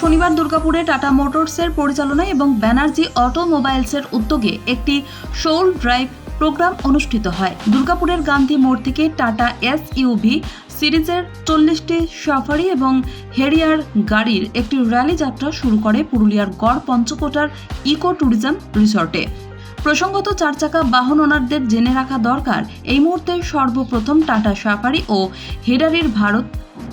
শনিবার দুর্গাপুরে টাটা মোটরসের পরিচালনায় এবং ব্যানার্জি অটোমোবাইলসের উদ্যোগে একটি সোল ড্রাইভ প্রোগ্রাম অনুষ্ঠিত হয়। দুর্গাপুরের গান্ধী মোড় থেকে টাটা এস ইউভি সিরিজের চল্লিশটি সাফারি এবং হেরিয়ার গাড়ির একটি র্যালি যাত্রা শুরু করে পুরুলিয়ার গড় পঞ্চকোটার ইকো ট্যুরিজম রিসর্টে। প্রসঙ্গত চার চাকা বাহন ওনারদের জেনে রাখা দরকার। এই মুহূর্তে সর্বপ্রথম টাটা সাফারি ও হেডারির ভারত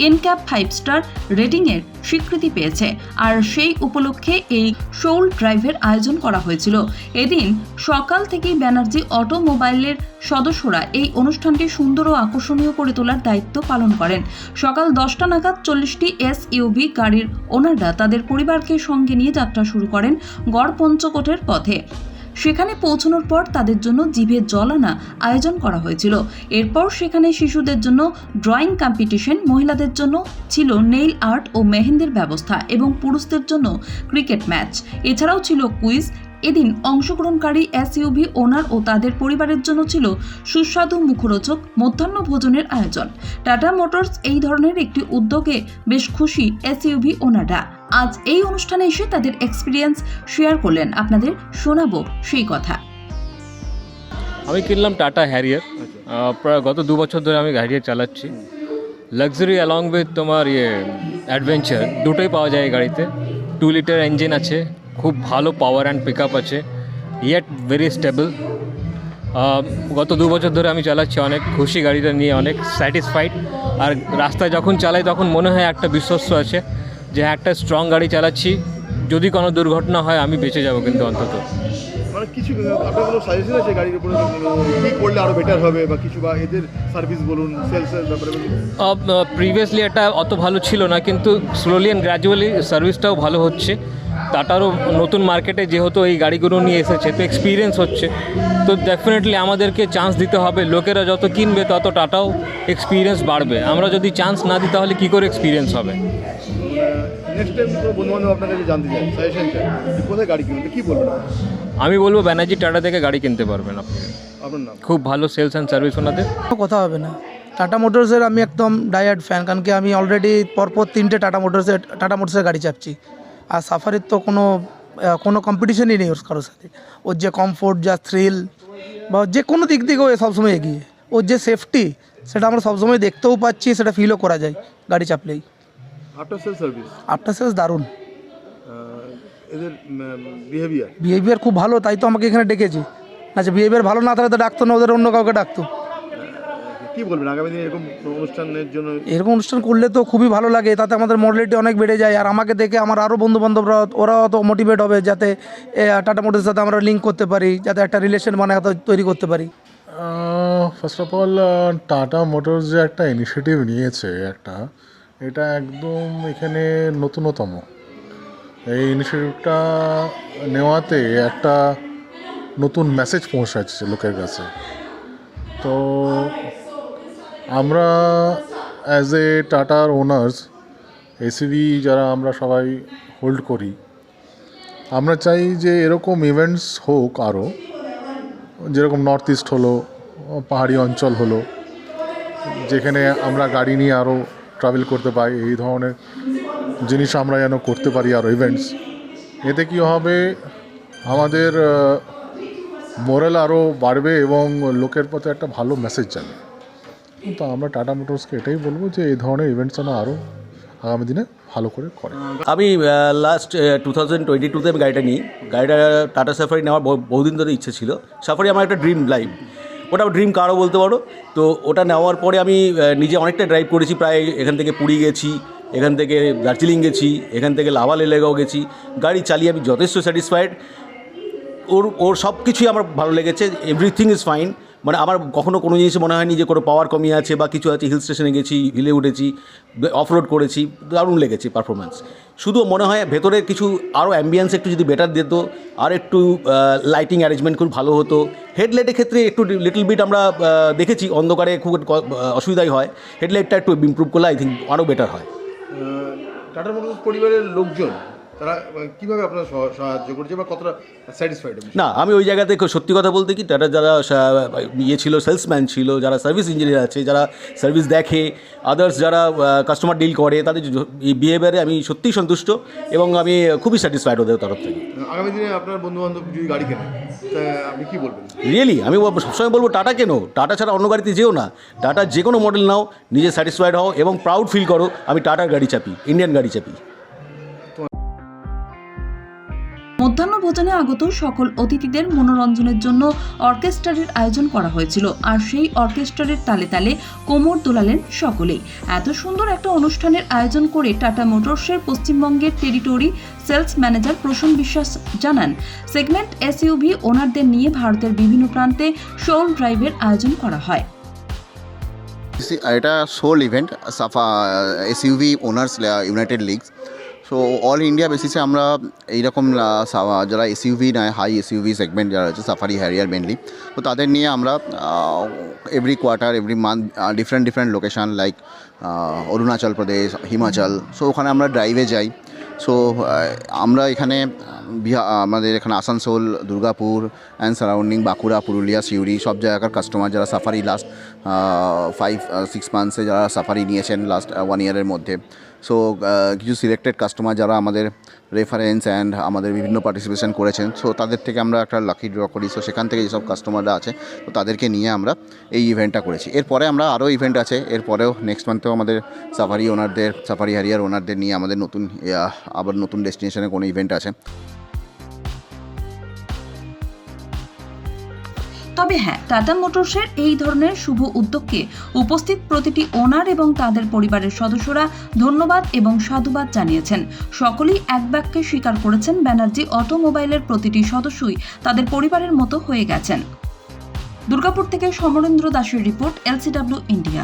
এনক্যাপ ফাইভ স্টার রেটিংয়ের স্বীকৃতি পেয়েছে। আর সেই উপলক্ষে এই সোল ড্রাইভের আয়োজন করা হয়েছিল। এদিন সকাল থেকেই ব্যানার্জি অটোমোবাইলের সদস্যরা এই অনুষ্ঠানটি সুন্দর ও আকর্ষণীয় করে তোলার দায়িত্ব পালন করেন। সকাল দশটা নাগাদ চল্লিশটি এস ইউভি গাড়ির ওনাররা তাদের পরিবারকে সঙ্গে নিয়ে যাত্রা শুরু করেন গড় পঞ্চকোটের পথে। সেখানে পৌঁছানোর পর তাদের জন্য জিভে জল আনা আয়োজন করা হয়েছিল। এরপর সেখানে শিশুদের জন্য ড্রয়িং কম্পিটিশন, মহিলাদের জন্য ছিল নেইল আর্ট ও মেহেন্দির ব্যবস্থা এবং পুরুষদের জন্য ক্রিকেট ম্যাচ। এছাড়াও ছিল কুইজ। এদিন অংশগ্রহণকারী এসইউভি ওনার ও তাদের পরিবারের জন্য ছিল সুস্বাদু মুখরোচক মধ্যাহ্ন ভোজনের আয়োজন। টাটা মোটরস এই ধরনের একটি উদ্যোগে বেশ খুশি এসইউভি ওনাররা আজ এই অনুষ্ঠানে এসে তাদের এক্সপিরিয়েন্স শেয়ার করলেন আপনাদের শোনাবো সেই কথা। আমি কিনলাম টাটা হ্যারিয়ার। প্রায় গত দু বছর ধরে আমি হ্যারিয়ার চালাচ্ছি। লাক্সারি অ্যালং উইথ তোমার ইয়ে অ্যাডভেঞ্চার দুটোই পাওয়া যায় এই গাড়িতে। টু লিটার ইঞ্জিন আছে, খুব ভালো পাওয়ার অ্যান্ড পিক আপ আছে ইয়েট ভেরি স্টেবল গত দু বছর ধরে আমি চালাচ্ছি অনেক, খুশি গাড়িটা নিয়ে অনেক স্যাটিসফাইড আর রাস্তায় যখন চালাই তখন মনে হয় একটা বিশ্বস্ত আছে। যে একটা স্ট্রং গাড়ি চালাচ্ছি যদি কোনো দুর্ঘটনা হয় আমি বেঁচে যাব কিন্তু অন্তত। মানে কিছু আপনার কোনো সাজেশন আছে গাড়ির উপরে কী করলে আরও বেটার হবে বা কিছু বা এদের সার্ভিস বলুন সেলসের ব্যাপারে প্রিভিয়াসলি এটা অত ভালো ছিল না কিন্তু স্লোলি অ্যান্ড গ্র্যাজুয়ালি সার্ভিসটাও ভালো হচ্ছে। টাটারও নতুন মার্কেটে যেহেতু এই গাড়িগুলো নিয়ে এসেছে তো এক্সপিরিয়েন্স হচ্ছে। তো ডেফিনেটলি আমাদেরকে চান্স দিতে হবে। লোকেরা যত কিনবে তত টাটাও এক্সপিরিয়েন্স বাড়বে। আমরা যদি চান্স না দিই তাহলে কী করে এক্সপিরিয়েন্স হবে? আমি বলব ব্যানার্জি টাটা থেকে গাড়ি কিনতে পারবেন আপনি। খুব ভালো সেলস অ্যান্ড সার্ভিস ওনাদের। কথা হবে না। টাটা মোটরসের আমি একদম ডায়ার্ড ফ্যান কারণ কি আমি অলরেডি পরপর তিনটে টাটা মোটরসের টাটা মোটরসের গাড়ি চাপছি। আর সাফারির তো কোনো কোনো কম্পিটিশনই নেই ওর কারোর সাথে। ওর যে কমফোর্ট যা থ্রিল বা যে কোনো দিক থেকে ও সবসময় এগিয়ে। ওর যে সেফটি সেটা আমরা সবসময় দেখতেও পাচ্ছি সেটা ফিলও করা যায় গাড়ি চাপলেই। After sale service after sales দারুণ। এদের বিহেভিয়ার বিহেভিয়ার খুব ভালো তাই তো আমাকে এখানে ডেকেছে। আচ্ছা বিহেভিয়ার ভালো না থাকলে তো ডাকতো না ওদের অন্য কাউকে ডাকতো। কী বলবেন? আগামী দিনে এরকম অনুষ্ঠানের জন্য এরকম অনুষ্ঠান করলে তো খুবই ভালো লাগে তাতে আমাদের মডেলিটি অনেক বেড়ে যায়। আর আমাকে দেখে আমার আরও বন্ধু বান্ধবরা ওরাও তো মোটিভেট হবে যাতে টাটা মোটরের সাথে আমরা লিঙ্ক করতে পারি যাতে একটা রিলেশন মানে তৈরি করতে পারি। First of all Tata Motors যে একটা ইনিশিয়েটিভ নিয়েছে একটা এটা একদম এখানে নতুনতম। এই ইনিশিয়েটিভটা নেওয়াতে একটা নতুন মেসেজ পৌঁছাচ্ছে লোকের কাছে। তো আমরা অ্যাজ এ টাটার ওনার্স এসিভি যারা আমরা সবাই হোল্ড করি, আমরা চাই যে এরকম ইভেন্টস হোক আরও যেরকম নর্থ ইস্ট হলো, পাহাড়ি অঞ্চল হলো, যেখানে আমরা গাড়ি নিয়ে আরও ট্রাভেল করতে পারি এই ধরনের জিনিস আমরা যেন করতে পারি আরও ইভেন্টস এতে কী হবে? আমাদের মোরাল আরও বাড়বে এবং লোকের পথে একটা ভালো মেসেজ যাবে। তো আমরা টাটা মোটরসকে এটাই বলব যে এই ধরনের ইভেন্টস যেন আরও আগামী দিনে ভালো করে করে। আমি লাস্ট টু থাউজেন্ড টোয়েন্টি টুতে আমি গাড়িটা নিই। গাড়িটা টাটা সাফারি নেওয়ার বহুদিন ধরে ইচ্ছে ছিল। সাফারি আমার একটা ড্রিম লাইফ ওটা ড্রিম কারও বলতে পারো? তো ওটা নেওয়ার পরে আমি নিজে অনেকটা ড্রাইভ করেছি। প্রায় এখান থেকে পুরী গেছি, এখান থেকে দার্জিলিং গেছি, এখান থেকে লাভা লেলেগাঁও গেছি। গাড়ি চালিয়ে আমি যথেষ্ট স্যাটিসফাইড ওর ওর সব কিছুই আমার ভালো লেগেছে। এভরিথিং ইজ ফাইন মানে আমার কখনো কোনো জিনিস মনে হয়নি যে কোনো পাওয়ার কমি আছে বা কিছু আছে হিল স্টেশনে গেছি হিলে উঠেছি অফ রোড করেছি, দারুণ লেগেছে পারফরমেন্স শুধু মনে হয় ভেতরে কিছু আরও অ্যাম্বিয়েন্স একটু যদি বেটার দিত, আর একটু লাইটিং অ্যারেঞ্জমেন্ট খুব ভালো হতো। হেডলাইটের ক্ষেত্রে একটু লিটল বিট আমরা দেখেছি, অন্ধকারে খুব অসুবিধাই হয়। হেডলাইটটা একটু ইমপ্রুভ করলে আই থিঙ্ক আরও বেটার হয়। টাটা মোটরস পরিবারের লোকজন তারা আহ, কীভাবে আপনার সাহায্য করছে বা কতটা স্যাটিসফাইড না আমি ওই জায়গাতে সত্যি কথা বলতে কি টাটা যারা ইয়ে ছিল সেলসম্যান ছিল যারা সার্ভিস ইঞ্জিনিয়ার আছে যারা সার্ভিস দেখে আদার্স যারা কাস্টমার ডিল করে তাদের বিহেভিয়ারে আমি সত্যিই সন্তুষ্ট এবং আমি খুবই স্যাটিসফাইড ওদের তরফ থেকে। আগামী দিনে আপনার বন্ধু বান্ধব যদি গাড়ি কেনে আপনি কি বলবেন? রিয়েলি আমি সবসময় বলব টাটা কেন? টাটা ছাড়া অন্য গাড়িতে যেও না। টাটা যে কোনো মডেল নাও নিজে স্যাটিসফাইড হও এবং প্রাউড ফিল করো আমি টাটার গাড়ি চাপি ইন্ডিয়ান গাড়ি চাপি। মধ্যাহ্ন আগত সকল অতিথিদের মনোরঞ্জনের জন্য অর্কেস্ট্রারের আয়োজন করা হয়েছিল, আর সেই অর্কেস্ট্রারের তালে তালে কোমর দোলালেন সকলেই। এত সুন্দর একটা অনুষ্ঠানের আয়োজন করে টাটা মোটরসের পশ্চিমবঙ্গের টেরিটরি সেলস ম্যানেজার প্রসূন বিশ্বাস জানান, সেগমেন্ট এসইউভি ওনারদের নিয়ে ভারতের বিভিন্ন প্রান্তে শোল ড্রাইভের আয়োজন করা হয়। এটা সোল ইভেন্ট, সাফা, SUV owners, united leagues. So all India বেসিসে আমরা এইরকম যারা এসইউভি নেয় হাই এসইউভি সেগমেন্ট যারা আছে সাফারি হ্যারিয়ার মেনলি তো তাদের নিয়ে আমরা every quarter every month different different location like Arunachal Pradesh Himachal so ওখানে আমরা ড্রাইভে যাই সো আমরা এখানে আমাদের এখানে আসানসোল দুর্গাপুর অ্যান্ড সারাউন্ডিং বাঁকুড়া পুরুলিয়া সিউড়ি সব জায়গাকার কাস্টমার যারা সাফারি লাস্ট ফাইভ সিক্স মান্থসে যারা সাফারি নিয়েছেন লাস্ট ওয়ান ইয়ারের মধ্যে সো কিছু সিলেক্টেড কাস্টমার যারা আমাদের রেফারেন্স অ্যান্ড আমাদের বিভিন্ন পার্টিসিপেশন করেছেন সো তাদের থেকে আমরা একটা লাকি ড্র করি। সো সেখান থেকে যেসব কাস্টমাররা আছে, তো তাদেরকে নিয়ে আমরা এই ইভেন্টটা করেছি। এরপরে আমরা আরও ইভেন্ট আছে। এরপরেও নেক্সট মান্থেও আমাদের সাফারি ওনারদের সাফারি হারিয়ার ওনারদের নিয়ে আমাদের নতুন আবার নতুন ডেস্টিনেশনে কোনো ইভেন্ট আছে। তবে হ্যাঁ টাটা মোটরসের এই ধরনের শুভ উদ্যোগকে উপস্থিত প্রতিটি ওনার এবং তাদের পরিবারের সদস্যরা ধন্যবাদ এবং সাধুবাদ জানিয়েছেন। সকলেই এক বাক্যে স্বীকার করেছেন ব্যানার্জি অটোমোবাইলের প্রতিটি সদস্যই তাদের পরিবারের মতো হয়ে গেছেন। দুর্গাপুর থেকে সমরেন্দ্র দাসের রিপোর্ট, এলসিডাব্লিউ ইন্ডিয়া।